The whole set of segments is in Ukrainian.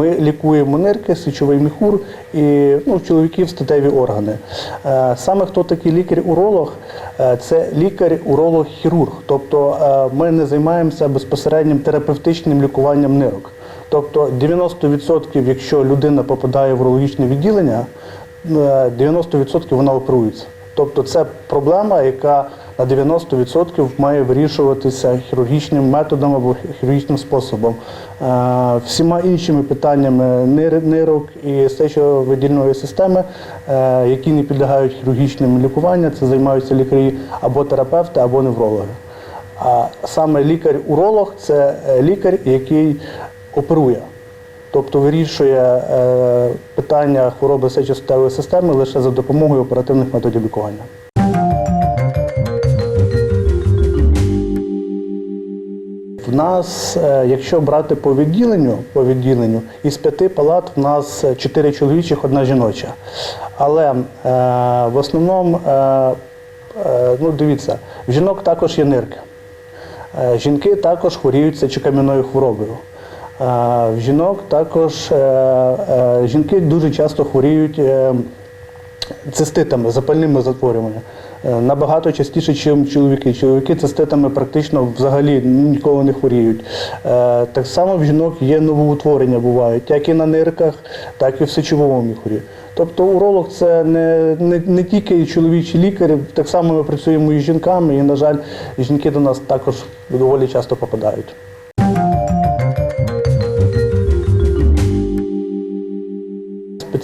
Ми лікуємо нирки, сечовий міхур і ну, чоловіків статеві органи. Е, Саме хто такий лікар-уролог, Е, це лікар-уролог-хірург. Тобто е, ми не займаємося безпосереднім терапевтичним лікуванням нирок. Тобто 90%, якщо людина попадає в урологічне відділення, е, 90% вона оперується. Тобто це проблема, яка на 90% має вирішуватися хірургічним методом або хірургічним способом. Е, Всіма іншими питаннями нир- нирок і сечовидільної системи, е, які не підлягають хірургічним лікуванню, це займаються лікарі або терапевти, або неврологи. А саме лікар-уролог це е, лікар, який оперує. Тобто вирішує е, питання хвороби сечостатевої системи лише за допомогою оперативних методів лікування. В нас, е, якщо брати по відділенню, по відділенню, із п'яти палат в нас чотири чоловічих, одна жіноча. Але е, в основному, е, е, ну дивіться, в жінок також є нирки. Е, Жінки також хворіють сечокам'яною хворобою. Е, В жінок також е, е, жінки дуже часто хворіють е, циститами, запальними захворюваннями. Е, Набагато частіше, ніж чоловіки. Чоловіки циститами практично взагалі ніколи не хворіють. Е, Так само в жінок є новоутворення бувають, як і на нирках, так і в сечовому міхурі. Тобто уролог це не, не, не тільки чоловічий лікар, так само ми працюємо і з жінками, і, на жаль, жінки до нас також доволі часто попадають.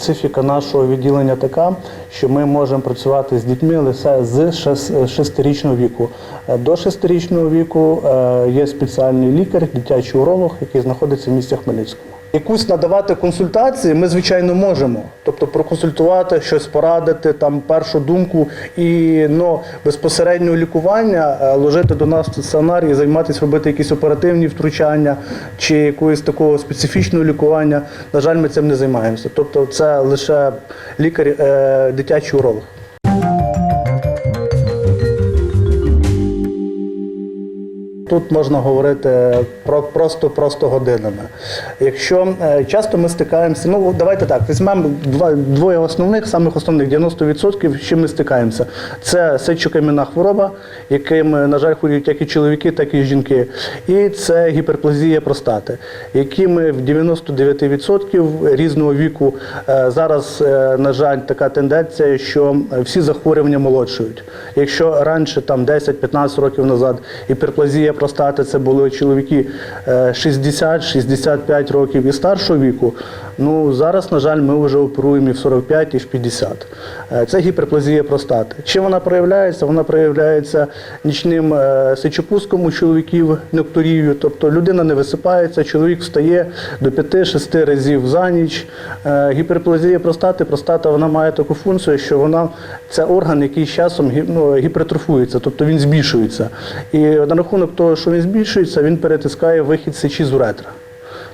Специфіка нашого відділення така, що ми можемо працювати з дітьми лише з шес- шестирічного віку. До До шестирічного віку е, є спеціальний лікар, дитячий уролог, який знаходиться в місті Хмельницькому. Якусь надавати консультації ми, звичайно, можемо. Тобто проконсультувати, щось порадити, там першу думку і ну, безпосереднього лікування е, ложити до нас в стаціонар і займатися робити якісь оперативні втручання чи якогось такого специфічного лікування. На жаль, ми цим не займаємося. Тобто, це лише лікар, е, дитячий уролог. Тут можна говорити про просто просто годинами. Якщо е, часто ми стикаємося, ну давайте так, візьмемо два двоє основних, самих основних 90%, з чим ми стикаємося. Це сечокам'яна хвороба, якими, на жаль, хворіють як і чоловіки, так і жінки. І це гіперплазія простати, які ми в 99% різного віку е, зараз, е, на жаль, така тенденція, що всі захворювання молодшують. Якщо раніше там 10-15 років назад гіперплазія простати це були чоловіки е, 60-65 років і старшого віку. Ну зараз, на жаль, ми вже оперуємо і в 45, і в 50. Е, Це гіперплазія простати. Чим вона проявляється? Вона проявляється нічним е, сечопуском у чоловіків нокторією, тобто людина не висипається, чоловік встає до 5-6 разів за ніч. Е, Гіперплазія простати, простата вона має таку функцію, що вона це орган, який з часом ну, гіпертрофується, тобто він збільшується. І на рахунок того, що він збільшується, він перетискає вихід сечі з уретра.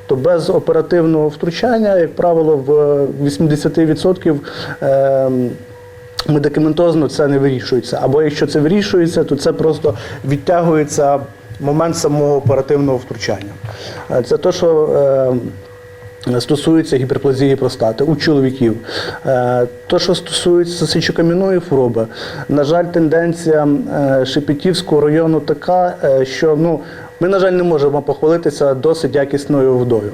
То без оперативного втручання, як правило, в 80% ем, медикаментозно це не вирішується. Або якщо це вирішується, то це просто відтягується момент самого оперативного втручання. Е, Це те, що ем, Стосується гіперплазії простати у чоловіків. Те, що стосується сечокам'яної хвороби, на жаль, тенденція е, Шепетівського району така, е, що ну, ми, на жаль, не можемо похвалитися досить якісною водою.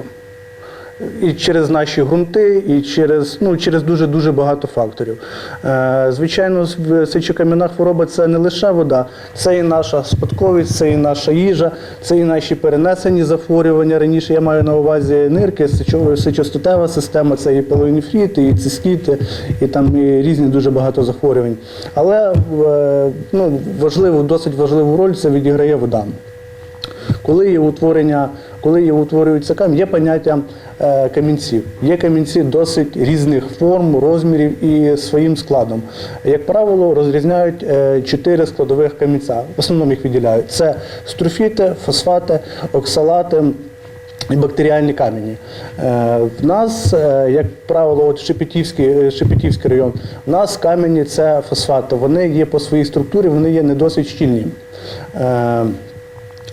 І через наші ґрунти, і через, ну, через дуже-дуже багато факторів. Е, звичайно, сечокам'яна хвороба це не лише вода, це і наша спадковість, це і наша їжа, це і наші перенесені захворювання. Раніше я маю на увазі нирки, сечостатева система, це і пелоніфріти, і цистіти, і там і різні дуже багато захворювань. Але е, ну, важливу, досить важливу роль це відіграє вода. Коли є утворення, коли утворюється камінь, є поняття е, камінців. Є камінці досить різних форм, розмірів і своїм складом. Як правило, розрізняють е, чотири складових камінця. В основному їх виділяють: це строфіти, фосфати, оксалати. І бактеріальні камені. Е, в нас, як правило, от Шепетівський, Шепетівський район, в нас камені це фосфати. Вони є по своїй структурі, вони є не досить щільні.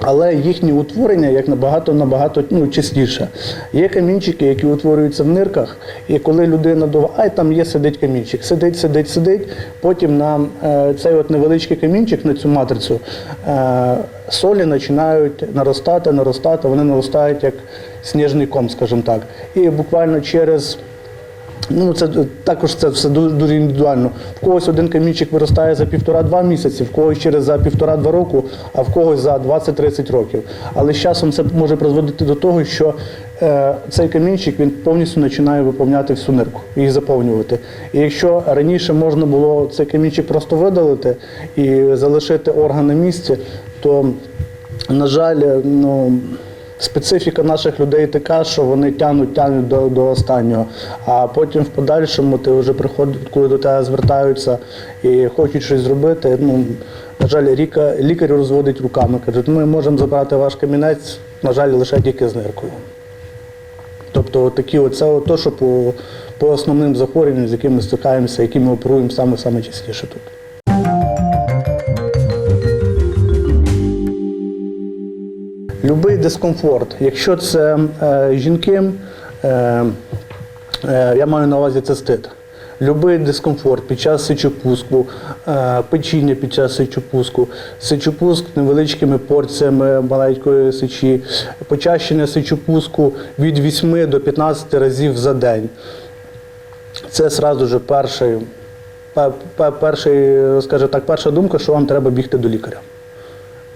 Але їхнє утворення як набагато набагато ну, частіше. Є камінчики, які утворюються в нирках, і коли людина думає, ай там є сидить камінчик, сидить, сидить, сидить. Потім на е, цей от невеличкий камінчик, на цю матрицю, е, солі починають наростати, наростати, вони наростають як сніжний ком, скажімо так. І буквально через Ну, це також це все дуже, індивідуально. В когось один камінчик виростає за півтора-два місяці, в когось через за півтора-два року, а в когось за 20-30 років. Але з часом це може призводити до того, що е, цей камінчик він повністю починає виповняти всю нирку, її заповнювати. І якщо раніше можна було цей камінчик просто видалити і залишити орган на місці, то, на жаль, ну. Специфіка наших людей така, що вони тягнуть, тягнуть до, до останнього. А потім в подальшому ти вже приходить, коли до тебе звертаються і хочуть щось зробити. Ну, на жаль, ріка, лікар розводить руками. Кажуть, ми можемо забрати ваш камінець, на жаль, лише тільки з ниркою. Тобто такі от, це що по, по основним захворюванням, з якими стикаємося, які ми оперуємо саме саме частіше тут. Любий дискомфорт, якщо це е, жінки, е, е, я маю на увазі цистит. Любий дискомфорт під час сечопуску, е, печіння під час сечопуску, сечопуск невеличкими порціями маленької сечі, почащення сечопуску від 8 до 15 разів за день. Це сразу же перший, пе- пе- перший, скажімо так, перша думка, що вам треба бігти до лікаря.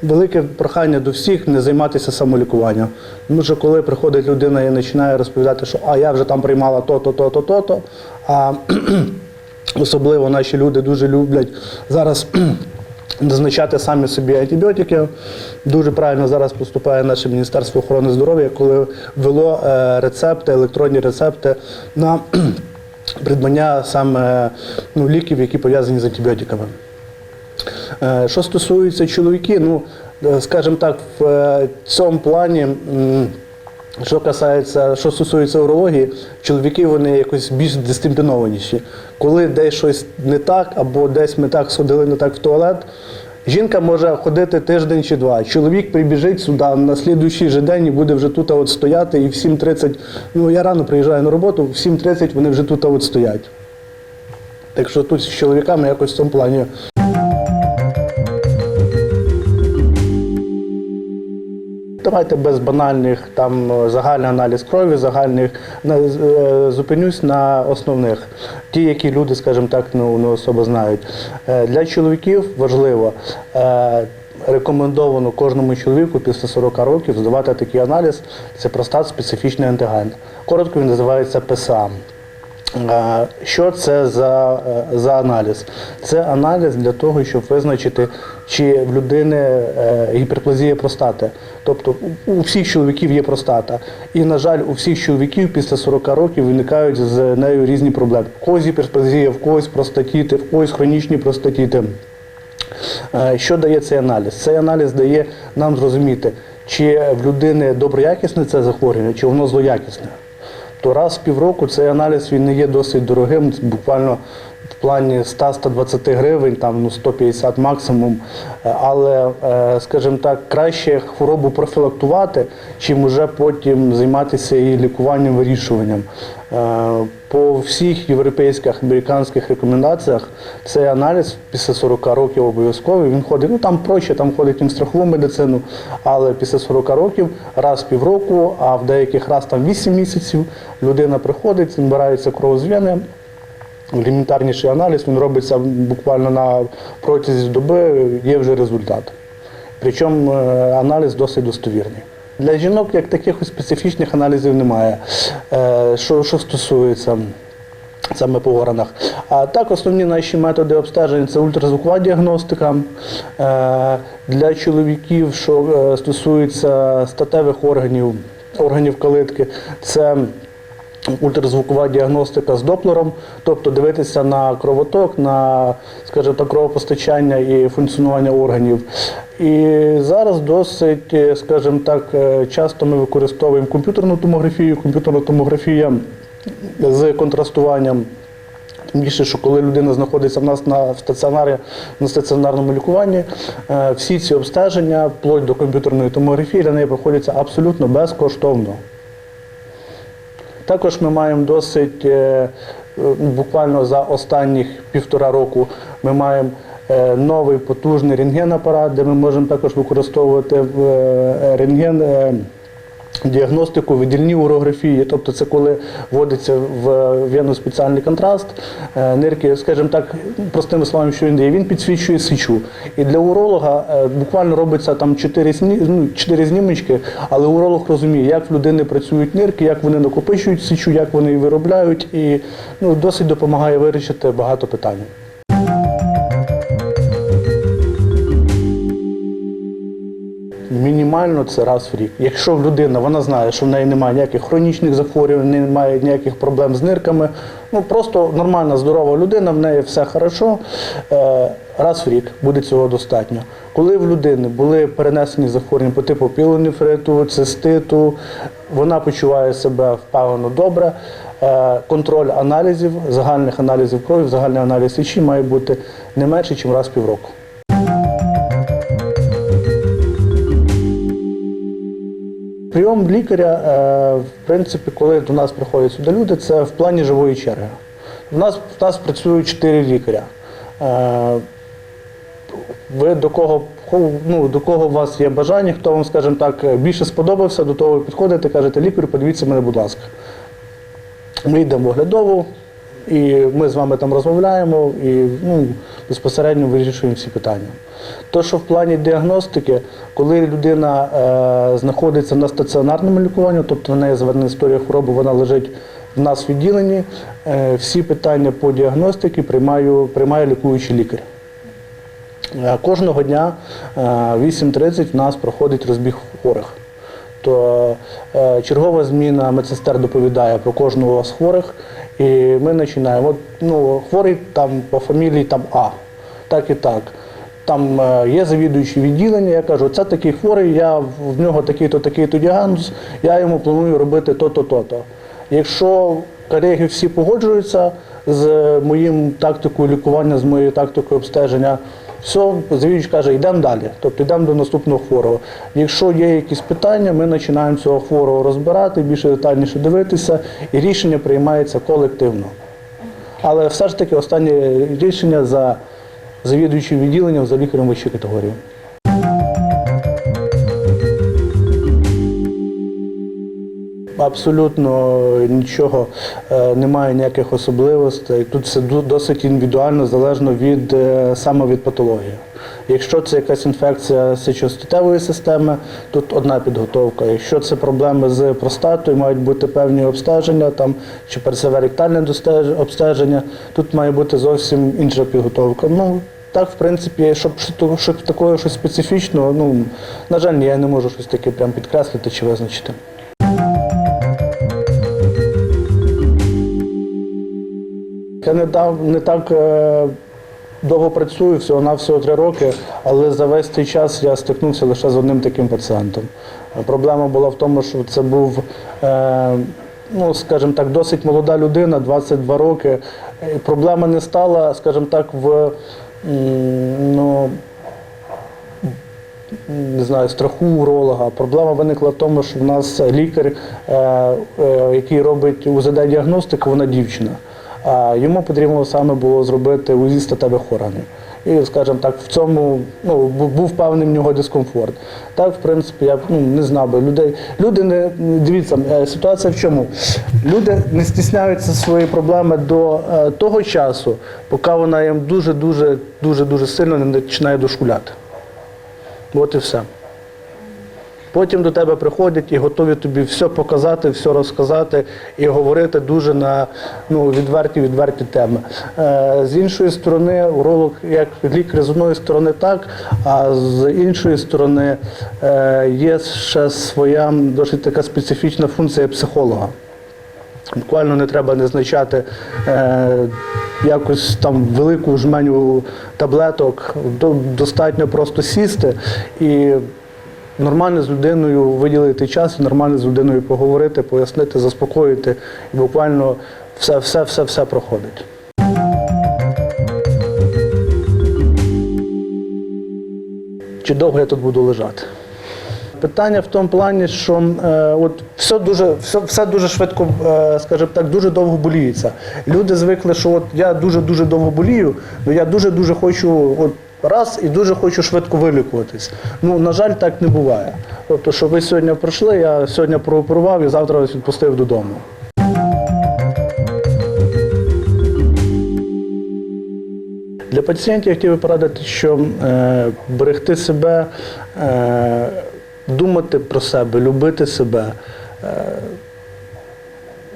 Велике прохання до всіх не займатися самолікуванням. Тому що коли приходить людина і починає розповідати, що а я вже там приймала то-то, то-то, то-то, а особливо наші люди дуже люблять зараз назначати самі собі антибіотики. Дуже правильно зараз поступає наше Міністерство охорони здоров'я, коли ввело е, рецепти, електронні рецепти на придбання саме ну, ліків, які пов'язані з антибіотиками. Е, Що стосується чоловіків, ну, е, скажімо так, в е, цьому плані, що касається, що стосується урології, чоловіки вони якось більш дисциплінованіші. Коли десь щось не так, або десь ми так сходили не так в туалет, жінка може ходити тиждень чи два. Чоловік прибіжить сюди на слідуючий же день і буде вже тут от стояти, і в 7.30, ну я рано приїжджаю на роботу, в 7.30 вони вже тут от стоять. Так що тут з чоловіками якось в цьому плані Давайте без банальних там е, загальний аналіз крові, загальних е, зупинюсь на основних, ті, які люди, скажімо так, ну, не особо знають. Е, Для чоловіків важливо. Рекомендовано кожному чоловіку після 40 років здавати такий аналіз. Це простат специфічний антиген. Коротко він називається ПСА. Що це за, е, за аналіз? Це аналіз для того, щоб визначити, чи в людини е, гіперплазія простати. Тобто у- у всіх чоловіків є простата. І, на жаль, у всіх чоловіків після 40 років виникають з нею різні проблеми. В когось гіперплазія, в когось простатіти, в когось хронічні простатіти. Е, Що дає цей аналіз? Цей аналіз дає нам зрозуміти, чи в людини доброякісне це захворювання, чи воно злоякісне. То раз в півроку цей аналіз він не є досить дорогим, буквально в плані 100-120 гривень, там ну 150 максимум. Е, Але, е, скажімо так, краще хворобу профілактувати, чим уже потім займатися її лікуванням, вирішуванням. Е, По всіх європейських американських рекомендаціях цей аналіз після 40 років обов'язковий. Він ходить, ну там проще, там ходить в страхову медицину, але після 40 років раз в півроку, а в деяких раз там 8 місяців людина приходить, збирається кров з вени, елементарніший аналіз, він робиться буквально на протязі доби, є вже результат. Причому е, аналіз досить достовірний. Для жінок як таких специфічних аналізів немає. Е, Що, що стосується саме по органах. А так основні наші методи обстеження це ультразвукова діагностика. Е, Для чоловіків, що стосується статевих органів, органів калитки, це ультразвукова діагностика з доплером, тобто дивитися на кровоток, на, скажімо так, кровопостачання і функціонування органів. І зараз досить, е, скажімо так, е, часто ми використовуємо комп'ютерну томографію, комп'ютерна томографія з контрастуванням. Тим більше, що коли людина знаходиться в нас на стаціонарі, на стаціонарному лікуванні, е, всі ці обстеження, вплоть до комп'ютерної томографії, для неї проходяться абсолютно безкоштовно. Також ми маємо досить е, е, буквально за останніх півтора року ми маємо е, новий потужний рентген-апарат, де ми можемо також використовувати рентген. Діагностику, видільні урографії, тобто це коли вводиться в вену спеціальний контраст, е, нирки, скажімо так, простими словами, що він дає, він підсвічує сечу. І для уролога е, буквально робиться там 4, ну, 4 знімочки, але уролог розуміє, як в людини працюють нирки, як вони накопичують сечу, як вони її виробляють, і ну, досить допомагає вирішити багато питань. Мінімально це раз в рік. Якщо людина вона знає, що в неї немає ніяких хронічних захворювань, немає ніяких проблем з нирками, ну просто нормальна, здорова людина, в неї все хорошо, е, раз в рік буде цього достатньо. Коли в людини були перенесені захворювання по типу пілонефриту, циститу, вона почуває себе впевнено добре. е, Контроль аналізів, загальних аналізів крові, загальний аналіз сечі має бути не менше, ніж раз в півроку. Прийом лікаря, е, в принципі, коли до нас приходять сюди люди, це в плані живої черги. У нас, в нас працюють чотири лікаря. Е, Ви до кого, ну, до кого у вас є бажання, хто вам, скажімо так, більше сподобався, до того ви підходите, кажете, лікарю, подивіться мене, будь ласка. Ми йдемо в оглядову, і ми з вами там розмовляємо і ну, безпосередньо вирішуємо всі питання. То, що в плані діагностики, коли людина е, знаходиться на стаціонарному лікуванні, тобто на неї звернена історія хвороби, вона лежить в нас в відділенні, е, всі питання по діагностиці приймаю, приймає лікуючий лікар. Е, Кожного дня е, 8.30 в нас проходить розбіг хворих. То е, чергова зміна медсестер доповідає про кожного з хворих, і ми починаємо. От, ну, хворий там по фамілії там А, так і так. Там е, є завідуючі відділення, я кажу, це такий хворий, я в нього такий-то, такий-то діагноз, я йому планую робити то-то, то-то. Якщо колеги всі погоджуються з моїм тактикою лікування, з моєю тактикою обстеження, все, завідувач каже, йдемо далі, тобто йдемо до наступного хворого. Якщо є якісь питання, ми починаємо цього хворого розбирати, більше детальніше дивитися, і рішення приймається колективно. Але все ж таки останнє рішення за завідуючим відділенням за лікарем вищої категорії. Абсолютно нічого е, немає ніяких особливостей. Тут все досить індивідуально, залежно від е, саме від патології. Якщо це якась інфекція сечостатевої системи, тут одна підготовка. Якщо це проблеми з простатою, мають бути певні обстеження, там чи персеверектальне обстеження, тут має бути зовсім інша підготовка. Ну так, в принципі, щоб, що- щоб такого щось специфічного, ну на жаль, я не можу щось таке прям підкреслити чи визначити. Я не дав не так е, довго працюю, всього на всього три роки, але за весь цей час я стикнувся лише з одним таким пацієнтом. Е, Проблема була в тому, що це був, е, ну скажімо так, досить молода людина, 22 роки. І проблема не стала, скажімо так, в ну, не знаю, страху уролога. Проблема виникла в тому, що в нас лікар, який робить УЗД-діагностику, вона дівчина. А йому потрібно саме було зробити УЗІ статевих органів. І, скажімо так, в цьому ну, був певний в нього дискомфорт. Так, в принципі, я ну, не знав би людей. Люди не дивіться, е, ситуація в чому? Люди не стісняються свої проблеми до е, того часу, поки вона їм дуже, дуже, дуже, дуже сильно не починає дошкуляти. От і все. Потім до тебе приходять і готові тобі все показати, все розказати і говорити дуже на ну, відверті відверті теми. Е, з іншої сторони, уролог, як лікар з одної сторони так, а з іншої сторони е, є ще своя досить така специфічна функція психолога. Буквально не треба назначати е, якось там велику жменю таблеток. До- Достатньо просто сісти і нормально з людиною виділити час, нормально з людиною поговорити, пояснити, заспокоїти. І буквально все, все, все, все проходить. Чи довго я тут буду лежати? Питання в тому плані, що е, от все дуже все, все дуже швидко, е, скажімо так, дуже довго боліється. Люди звикли, що от я дуже-дуже довго болію, але я дуже-дуже хочу от раз і дуже хочу швидко вилікуватись. Ну на жаль, так не буває. Тобто, що ви сьогодні пройшли, я сьогодні прооперував і завтра вас відпустив додому. Для пацієнтів я хотів би порадити, що е, берегти себе, е, думати про себе, любити себе, е,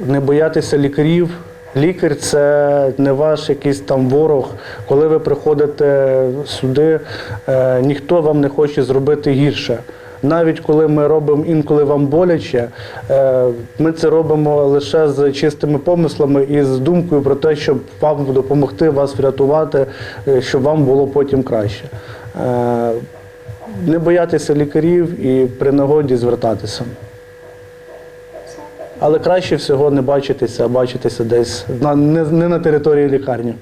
не боятися лікарів. Лікар це не ваш якийсь там ворог. Коли ви приходите сюди, е, ніхто вам не хоче зробити гірше. Навіть коли ми робимо інколи вам боляче, е, ми це робимо лише з чистими помислами і з думкою про те, щоб вам допомогти, вас врятувати, е, щоб вам було потім краще. Не боятися лікарів і при нагоді звертатися. Але краще всього не бачитися, а бачитися десь на, не, не на території лікарні.